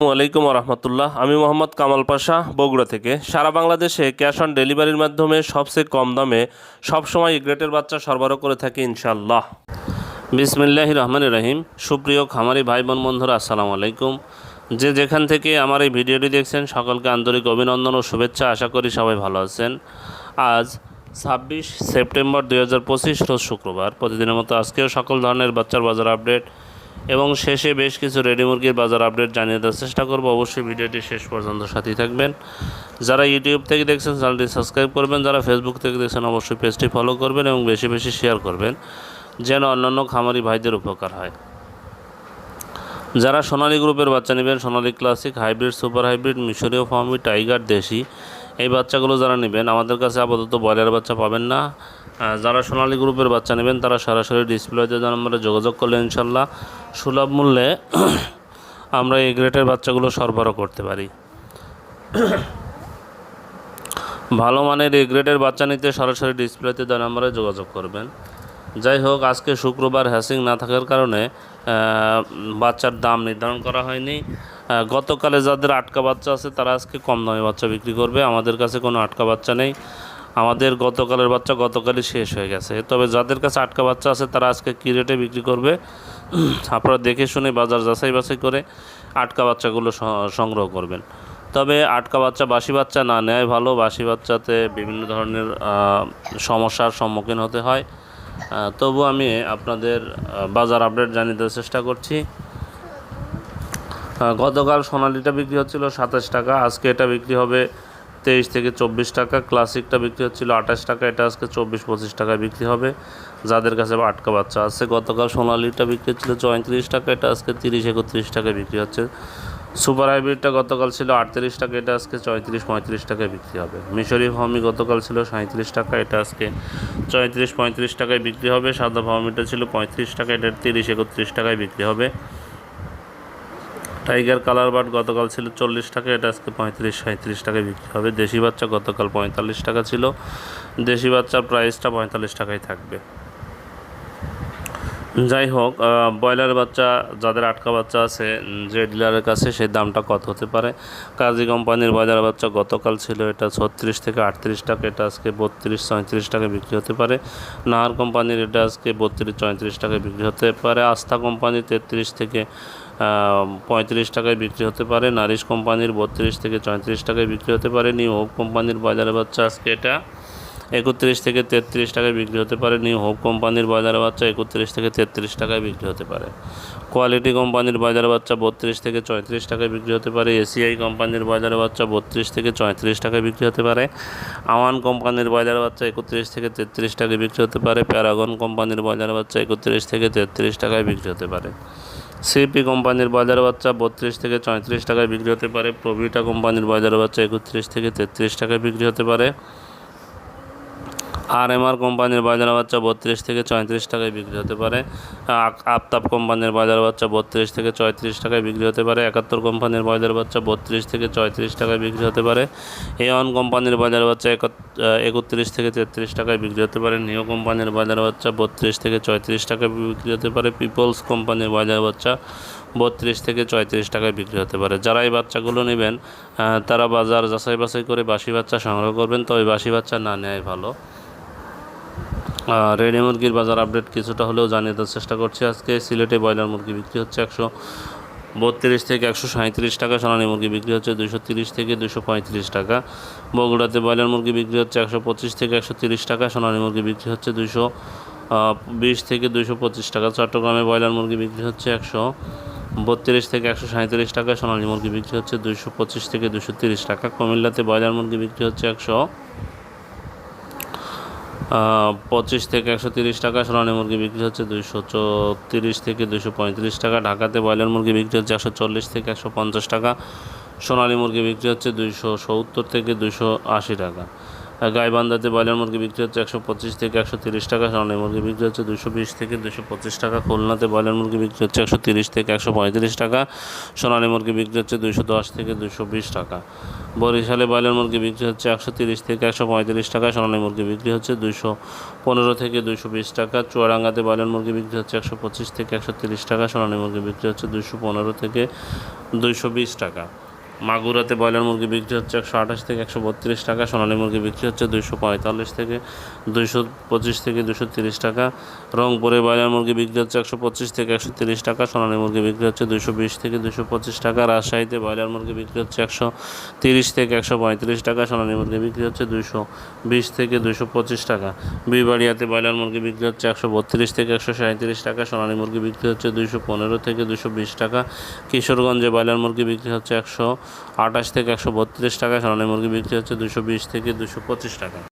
আলাইকুম রহমতুল্লাহ। আমি মোহাম্মদ কামাল পাশা, বগুড়া থেকে। সারা বাংলাদেশে ক্যাশ অন ডেলিভারির মাধ্যমে সবচেয়ে কম দামে সবসময় গ্রেটের বাচ্চা সরবরাহ করে থাকি ইনশাল্লাহ বিসমিল্লাহ রহমান রহিম। সুপ্রিয় খামারি ভাই বোন বন্ধুরা, আসসালামু আলাইকুম। যে যেখান থেকে আমার এই ভিডিওটি দেখছেন, সকলকে আন্তরিক অভিনন্দন ও শুভেচ্ছা। আশা করি সবাই ভালো আছেন। আজ ছাব্বিশ সেপ্টেম্বর দুই হাজার পঁচিশ, রোজ শুক্রবার। প্রতিদিনের মতো আজকেও সকল ধরনের বাচ্চার বাজার আপডেট এবং শেষে বেশ কিছু রেডি মুরগির বাজার আপডেট জানিয়ে দেওয়ার চেষ্টা করব। অবশ্যই ভিডিওটি শেষ পর্যন্ত সাথেই থাকবেন। যারা ইউটিউব থেকে দেখছেন, চ্যানেলটি সাবস্ক্রাইব করবেন। যারা ফেসবুক থেকে দেখছেন, অবশ্যই পেজটি ফলো করবেন এবং বেশি বেশি শেয়ার করবেন, যেন অন্যান্য খামারি ভাইদের উপকার হয়। যারা সোনালী গ্রুপের বাচ্চা নেবেন, Sonali classic hybrid super hybrid মিশরীয় ফার্মি টাইগার দেশি, এই বাচ্চাগুলো যারা নেবেন, আমাদের কাছে আপাতত ব্রয়লার বাচ্চা পাবেন না। যারা সোনালী গ্রুপের বাচ্চা নেবেন, তারা সরাসরি ডিসপ্লেতে নম্বরে যোগাযোগ করলে ইনশাল্লাহ সুলভ মূল্যে আমরা এই গ্রেটের বাচ্চাগুলো সরবরাহ করতে পারি। ভালো মানের এই গ্রেডের বাচ্চা নিতে সরাসরি ডিসপ্লেতে দেওয়া নম্বরে যোগাযোগ করবেন। যাই হোক, আজকে শুক্রবার হ্যাসিং না থাকার কারণে বাচ্চার দাম নির্ধারণ করা হয়নি। গতকালে যাদের আটকা বাচ্চা আছে, তারা আজকে কম দামে বাচ্চা বিক্রি করবে। আমাদের কাছে কোনো আটকা বাচ্চা নেই। আমাদের গতকালের বাচ্চা গতকালই শেষ হয়ে গেছে। তবে যাদের কাছে আটকা বাচ্চা আছে, তারা আজকে কী রেটে বিক্রি করবে? আপনারা দেখে শুনে বাজার যাচাই বাছাই করে আটকা বাচ্চাগুলো সংগ্রহ করবেন। তবে আটকা বাচ্চা বাসি বাচ্চা না নেয় ভালো। বাসি বাচ্চাতে বিভিন্ন ধরনের সমস্যার সম্মুখীন হতে হয়। তবু আমি আপনাদের বাজার আপডেট জানিয়ে দেওয়ার চেষ্টা করছি। গতকাল সোনালিটা বিক্রি হচ্ছিল সাতাশ টাকা। আজকে এটা বিক্রি হবে তেইশ থেকে চব্বিশ টাকা, ক্লাসিকটা বিক্রি হচ্ছিল আঠাশ টাকা, এটা আজকে চব্বিশ পঁচিশ টাকায় বিক্রি হবে। যাদের কাছে আটকা বাচ্চা আছে, গতকাল সোনালিটা বিক্রি হচ্ছিল চৌত্রিশ টাকা, এটা আজকে তিরিশ, একত্রিশ টাকায় বিক্রি হচ্ছে। সুপার হাইব্রিডটা গতকাল ছিল আটত্রিশ টাকা, এটা আজকে চৌত্রিশ পঁয়ত্রিশ টাকায় বিক্রি হবে। মিশরি ফার্মি গতকাল ছিল সাঁত্রিশ টাকা, এটা আজকে চৌত্রিশ পঁয়ত্রিশ টাকায় বিক্রি হবে। সাদা ফার্মিটা ছিল পঁয়ত্রিশ টাকা, এটা তিরিশ, একত্রিশ টাকায় বিক্রি হবে। টাইগার কালার বাট গতকাল ছিল চল্লিশ টাকা, এটা আজকে পঁয়ত্রিশ সাঁত্রিশ টাকায় বিক্রি হবে। দেশি বাচ্চা গতকাল পঁয়তাল্লিশ টাকা ছিল, দেশি বাচ্চার প্রাইসটা পঁয়তাল্লিশ টাকায় থাকবে। যাই হোক ব্রয়লার বাচ্চা, যাদের আটকা বাচ্চা আছে যে ডিলারের কাছে সেই দামটা কত হতে পারে? কাজী কোম্পানির ব্রয়লার বাচ্চা গতকাল ছিল এটা ছত্রিশ থেকে আটত্রিশ টাকা, এটা আজকে বত্রিশ চৌত্রিশ টাকা বিক্রি হতে পারে। নাহার কোম্পানির এটা আজকে বত্রিশ চৌত্রিশ টাকায় বিক্রি হতে পারে। আস্থা কোম্পানি তেত্রিশ থেকে পঁয়ত্রিশ টাকায় বিক্রি হতে পারে। নারিশ কোম্পানির বত্রিশ থেকে চৌত্রিশ টাকায় বিক্রি হতে পারে। নিউ হোপ কোম্পানির বাজারে বাচ্চা আজকে এটা একত্রিশ থেকে তেত্রিশ টাকায় বিক্রি হতে পারে। নিউ হোপ কোম্পানির বাজারে বাচ্চা একত্রিশ থেকে তেত্রিশ টাকায় বিক্রি হতে পারে। কোয়ালিটি কোম্পানির বাজারে বাচ্চা বত্রিশ থেকে চৌত্রিশ টাকায় বিক্রি হতে পারে। এসিআই কোম্পানির বাজারে বাচ্চা বত্রিশ থেকে চৌত্রিশ টাকায় বিক্রি হতে পারে। আওয়ান কোম্পানির বাজারে বাচ্চা একত্রিশ থেকে তেত্রিশ টাকায় বিক্রি হতে পারে। প্যারাগন কোম্পানির বাজারে বাচ্চা একত্রিশ থেকে তেত্রিশ টাকায় বিক্রি হতে পারে। সিপি কোম্পানির বাজার বাচ্চা বত্রিশ থেকে চৌত্রিশ টাকায় বিক্রি হতে পারে। প্রভিটা কোম্পানির বাজার বাচ্চা একত্রিশ থেকে তেত্রিশ টাকায় বিক্রি হতে পারে। আর এম আর কোম্পানির বাজার বাচ্চা বত্রিশ থেকে চৌত্রিশ টাকায় বিক্রি হতে পারে। আফতাব কোম্পানির বাজার বাচ্চা বত্রিশ থেকে চৌত্রিশ টাকায় বিক্রি হতে পারে। একাত্তর কোম্পানির বাজার বাচ্চা বত্রিশ থেকে চৌত্রিশ টাকায় বিক্রি হতে পারে। এওয়ান কোম্পানির বাজার বাচ্চা একাত- একত্রিশ থেকে তেত্রিশ টাকায় বিক্রি হতে পারে। নিও কোম্পানির বাজার বাচ্চা বত্রিশ থেকে চৌত্রিশ টাকায় বিক্রি হতে পারে। পিপলস কোম্পানির বাজার বাচ্চা বত্রিশ থেকে চৌত্রিশ টাকায় বিক্রি হতে পারে। যারা এই বাচ্চাগুলো নেবেন তারা বাজার যাচাই বাছাই করে বাসি বাচ্চা সংগ্রহ করবেন। তবে বাসি বাচ্চা না নেয় ভালো। রেডি মুরগির বাজার আপডেট কিছুটা হলেও জানিয়ে দেওয়ার চেষ্টা করছি। আজকে সিলেটে ব্রয়লার মুরগি বিক্রি হচ্ছে একশো বত্রিশ থেকে একশো সাঁত্রিশ টাকা সোনালী মুরগি বিক্রি হচ্ছে দুশো তিরিশ থেকে দুশো পঁয়ত্রিশ টাকা। বগুড়াতে ব্রয়লার মুরগি বিক্রি হচ্ছে একশো পঁচিশ থেকে একশো তিরিশ টাকা, সোনালী মুরগি বিক্রি হচ্ছে দুশো বিশ থেকে দুশো পঁচিশ টাকা। চট্টগ্রামে ব্রয়লার মুরগি বিক্রি হচ্ছে একশো বত্রিশ থেকে একশো সাঁত্রিশ টাকা, সোনালী মুরগি বিক্রি হচ্ছে দুশো পঁচিশ থেকে দুশো তিরিশ টাকা। কুমিল্লাতে ব্রয়লার মুরগি বিক্রি হচ্ছে একশো পঁচিশ থেকে একশো তিরিশ টাকা সোনালী মুরগি বিক্রি হচ্ছে দুইশো চৌত্রিশ থেকে দুশো পঁয়ত্রিশ টাকা। ঢাকাতে ব্রয়লার মুরগি বিক্রি হচ্ছে একশো চল্লিশ থেকে একশো পঞ্চাশ টাকা। সোনালী মুরগি বিক্রি হচ্ছে দুইশো সত্তর থেকে দুশো আশি টাকা। গাইবান্ধাতে ব্রয়লার মুরগি বিক্রি হচ্ছে একশো পঁচিশ থেকে একশো তিরিশ টাকা সোনালী মুরগি বিক্রি হচ্ছে দুশো বিশ থেকে দুশো পঁচিশ টাকা, খুলনাতে ব্রয়লার মুরগি বিক্রি হচ্ছে একশো তিরিশ থেকে একশো পঁয়ত্রিশ টাকা, সোনালী মুরগি বিক্রি হচ্ছে দুশো দশ থেকে দুশো বিশ টাকা। বরিশালে ব্রয়লার মুরগি বিক্রি হচ্ছে একশো তিরিশ থেকে একশো পঁয়ত্রিশ টাকা, সোনালী মুরগি বিক্রি হচ্ছে দুশো পনেরো থেকে দুশো বিশ টাকা, চুয়াডাঙ্গাতে ব্রয়লার মুরগি বিক্রি হচ্ছে একশো পঁচিশ থেকে একশো তিরিশ টাকা, সোনালী মুরগি বিক্রি হচ্ছে দুশো পনেরো থেকে দুশো বিশ টাকা। মাগুরাতে ব্রয়লার মুরগি বিক্রি হচ্ছে একশো আঠাশ থেকে একশো বত্রিশ টাকা, সোনালী মুরগি বিক্রি হচ্ছে দুশো পঁয়তাল্লিশ থেকে দুশো পঁচিশ থেকে দুশো তিরিশ টাকা, রংপুরে ব্রয়লার মুরগি বিক্রি হচ্ছে একশো পঁচিশ থেকে একশো তিরিশ টাকা, সোনালী মুরগি বিক্রি হচ্ছে দুশো বিশ থেকে দুশো পঁচিশ টাকা, রাজশাহীতে ব্রয়লার মুরগি বিক্রি হচ্ছে একশো তিরিশ থেকে একশো পঁয়ত্রিশ টাকা, সোনালী মুরগি বিক্রি হচ্ছে দুশো বিশ থেকে দুশো পঁচিশ টাকা, বিবাড়িয়াতে ব্রয়লার মুরগি বিক্রি হচ্ছে একশো বত্রিশ থেকে একশো সাঁত্রিশ টাকা, সোনালী মুরগি বিক্রি হচ্ছে দুশো পনেরো থেকে দুশো বিশ টাকা, কিশোরগঞ্জে ব্রয়লার মুরগি বিক্রি হচ্ছে একশো আঠাশ থেকে একশো বত্রিশ টাকা সোনালী মুরগি বিক্রি হচ্ছে দুশো বিশ থেকে দুশো পঁচিশ টাকা